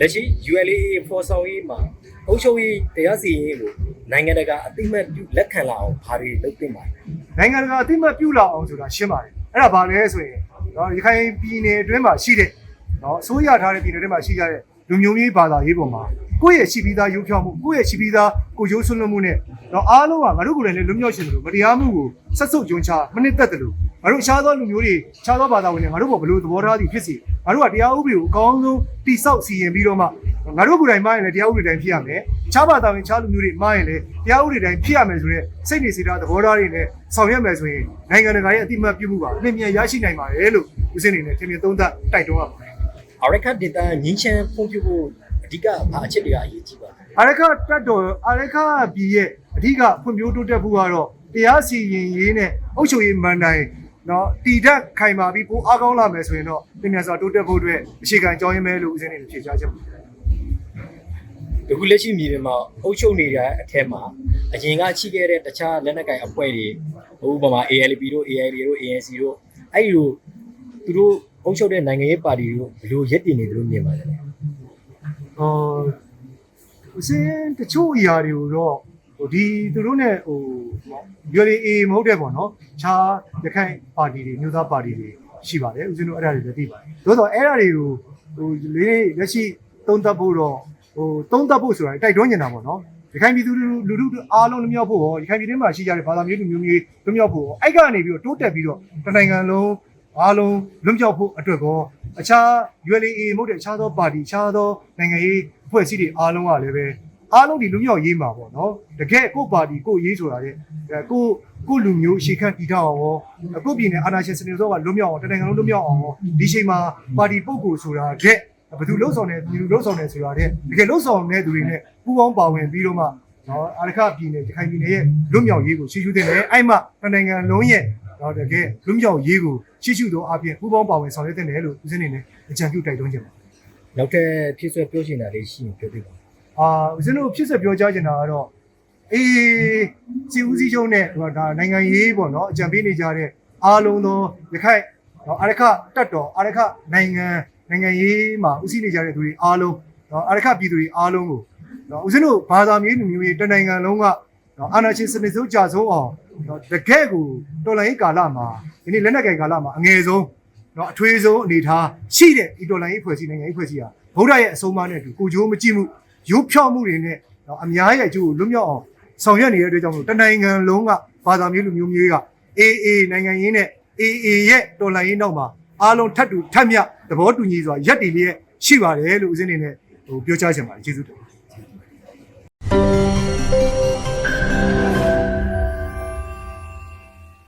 လက်ရှိ ULA ဖော်ဆောင်ရေးမှာအုပ်ချုပ်ရေးတရားစီရင်ရေးကိုနိုင်ငံတကာအသိအမှတ်ပြုလက်ခံလာအောင်ဘာတွေလုပ်သင့်ပါလဲနိုင်ငံတကာအသိအမှတ်ပြုလာအောင်ဆိုတာရှင်းပါတယ်အဲ့ဒါဘာလဲဆိုရင်နော်ရခိုင်ပြည်နယ်အတွင်းမှာရှိတဲ့နော်အစိုးရထားတဲ့ပြည်နယ်အတွင်းမှာရှိကြတဲ့လူမျိုးမျိုးဘာသာရေးပေါ်မှာကိုယ့်ရဲ့ရှိပြီးသားရုပ်ဖြောက်မှုကိုယ့်ရဲ့ရှိပြီးသားကိုယ်ရိုးဆွလွတ်မှုနဲ့နော်အားလုံးကငါတို့ကိုယ်တိုင်လည်းလွတ်မြောက်ရှင်တယ်လို့မတရားမှုကိုဆက်စုပ်ကြုံချမနစ်သက်တယ်လို့ငါတို့အခြားသောလူမျိုးတွေအခြားသောဘာသာဝင်တွေငါတို့ဘောဘလို့သဘောထားသည်ဖြစ်စီ ငါတို့ကတရားဥပဒေကိုအကောင်းဆုံးတိစောက်စီရင်ပြီးတော့မှငါတို့ကိုယ်တိုင်မှားရင်လည်းတရားဥပဒေတိုင်းဖြစ်ရမယ်အခြားဘာသာဝင်အခြားလူမျိုးတွေမှားရင်လည်းတရားဥပဒေတိုင်းဖြစ်ရမယ်ဆိုတော့စိတ်နေစေတာသဘောထားတွေနဲ့ဆောင်ရွက်မယ်ဆိုရင်နိုင်ငံတကာရဲ့အတိအမှတ်ပြုမှုပါအမြင်မြန်ရရှိနိုင်ပါတယ်လို့ဦးစင်းအနေနဲ့ခင်ဗျသုံးသပ်တိုက်တွန်းရပါတယ်အာရခဒေတာငင်းချမ်းဖွံ့ဖြိုးဖို့အဓိကဘာအချက်တွေကအရေးကြီးပါလဲအာရခတက်တော်အာရခပြည်ရဲ့အဓိကဖွံ့ဖြိုးတိုးတက်မှုကတော့တရားစီရင်ရေးနဲ့အုပ်ချုပ်ရေးမန်တိုင် နော်တည်တတ်ခိုင်မာပြီးပိုအားကောင်းလာမယ်ဆိုရင်တော့ပြင်မြန်စွာတိုးတက်ဖို့အတွက်အခြေခံကြောင်းရင်းပဲလို့ဦးစင်းနေဖြေချချက်ပါအခုလက်ရှိမြေပြင်မှာအုပ်ချုပ်နေတဲ့အထက်မှာအရင်ကရှိခဲ့တဲ့တခြားလက်နက်ကိုင်အဖွဲ့တွေဥပမာ ALP တို့ AID တို့ ANC တို့အဲ့ဒီလိုသူတို့အုပ်ချုပ်တဲ့နိုင်ငံရေးပါတီတို့ဘယ်လိုရက်တည်နေတယ်လို့မြင်ပါလဲဟောဦးစင်းတချို့အရာတွေကိုတော့ ဟိုဒီသူတို့ ਨੇ ဟိုပြောလေအေမဟုတ်တဲ့ပေါ့နော်ခြားရခိုင်ပါတီတွေမျိုးသားပါတီတွေရှိပါတယ်ဦးစင်းတို့အဲ့ဒါတွေလည်းသိပါတယ်သို့တော့အဲ့ဒါတွေကိုဟိုလေးလက်ရှိသုံးသပ်ဖို့တော့ဟိုသုံးသပ်ဖို့ဆိုတာတိုက်တွန်းနေတာပေါ့နော်ရခိုင်ပြည်သူလူလူလူထုအားလုံးလွမြောက်ဖို့ရောရခိုင်ပြည်တွင်းမှာရှိကြတဲ့ဘာသာမျိုးလူမျိုးမျိုးလွမြောက်ဖို့ရောအဲ့ကနေပြီးတော့တိုးတက်ပြီးတော့တနိုင်ငံလုံးအားလုံးလွမြောက်ဖို့အတွက်ကောအခြား ULA မဟုတ်တဲ့အခြားသောပါတီအခြားသောနိုင်ငံရေးအဖွဲ့အစည်းတွေအားလုံးကလည်းပဲ အားလုံးဒီလွမြောက်ရေးမှာပေါ့နော်တကယ်ကိုယ့်ပါတီကိုယ့်ရေးဆိုတာတဲ့အဲကိုယ့်ကိုယ့်လူမျိုးရှေ့ခန့်တည်ထောင်အောင်ရောကိုယ့်ပြည်နယ်အာဏာရှင်စနစ်စောကလွမြောက်အောင်တနိုင်ငံလုံးလွမြောက်အောင်ရောဒီချိန်မှာပါတီပုဂ္ဂိုလ်ဆိုတာတဲ့ဘယ်သူလှုပ်ဆောင်နေဘယ်သူလှုပ်ဆောင်နေဆိုတာတဲ့တကယ်လှုပ်ဆောင်နေသူတွေနဲ့ပူးပေါင်းပါဝင်ပြီးတော့မှနော်အာရခပြည်နယ်ဒီခိုင်ပြည်နယ်ရဲ့လွမြောက်ရေးကိုရှေ့ရှုတင်တယ်အဲ့မှတနိုင်ငံလုံးရဲ့တော့တကယ်လွမြောက်ရေးကိုရှေ့ရှုသောအပြင်ပူးပေါင်းပါဝင်ဆောင်ရွက်တင်တယ်လို့ဦးစင်းနေနဲ့အကြံပြုတိုက်တွန်းခြင်းပါနောက်ထပ်ဖြစ်ဆွဲပြောချင်တာလေးရှိရင်ပြောပြပါ အာဦးဇင်းတို့ဖြစ်ဆက်ပြောကြားချင်တာကတော့အေးစီဦးစီးချုပ်နဲ့ဟိုဒါနိုင်ငံရေးပေါ့နော်အကြံပေးနေကြတဲ့အားလုံးသောရခိုင်နော်အာရခတက်တော်အာရခနိုင်ငံနိုင်ငံရေးမှာဦးစီးနေကြတဲ့သူတွေအားလုံးနော်အာရခပြည်သူတွေအားလုံးကိုနော်ဦးဇင်းတို့ဘာသာမျိုးလူမျိုးတွေတနိုင်ငံလုံးကနော်အာဏာရှင်စနစ်စိုးကြဆုံးအောင်နော်တကယ့်ကိုတော်လိုင်းရေးကာလမှာဒီနေ့လက်နက်ကင်ကာလမှာအငယ်ဆုံးနော်အထွေးဆုံးအနေထားရှိတဲ့ဒီတော်လိုင်းရေးဖွဲ့စည်းနိုင်ငံရေးဖွဲ့စည်းဟာဗုဒ္ဓရဲ့အဆုံးအမနဲ့အတူကိုကြိုးမကြည့်မှု ရုပ်ဖြောက်မှုတွေနဲ့တော့အများရဲ့အကျိုးကိုလွတ်မြောက်အောင်ဆောင်ရွက်နေတဲ့အတွက်ကြောင့်မို့တနိုင်ငံလုံးကဘာသာမျိုးလူမျိုးမျိုးကအေးအေးနိုင်ငံရင်းနဲ့အေးအေးရဲ့တော်လှန်ရေးနောက်မှာအားလုံးထပ်တူထပ်မြသဘောတူညီစွာရက်တည်လျက်ရှိပါတယ်လို့ဦးစင်းနေနဲ့ဟိုပြောကြားချင်ပါတယ်ကျေးဇူးတင်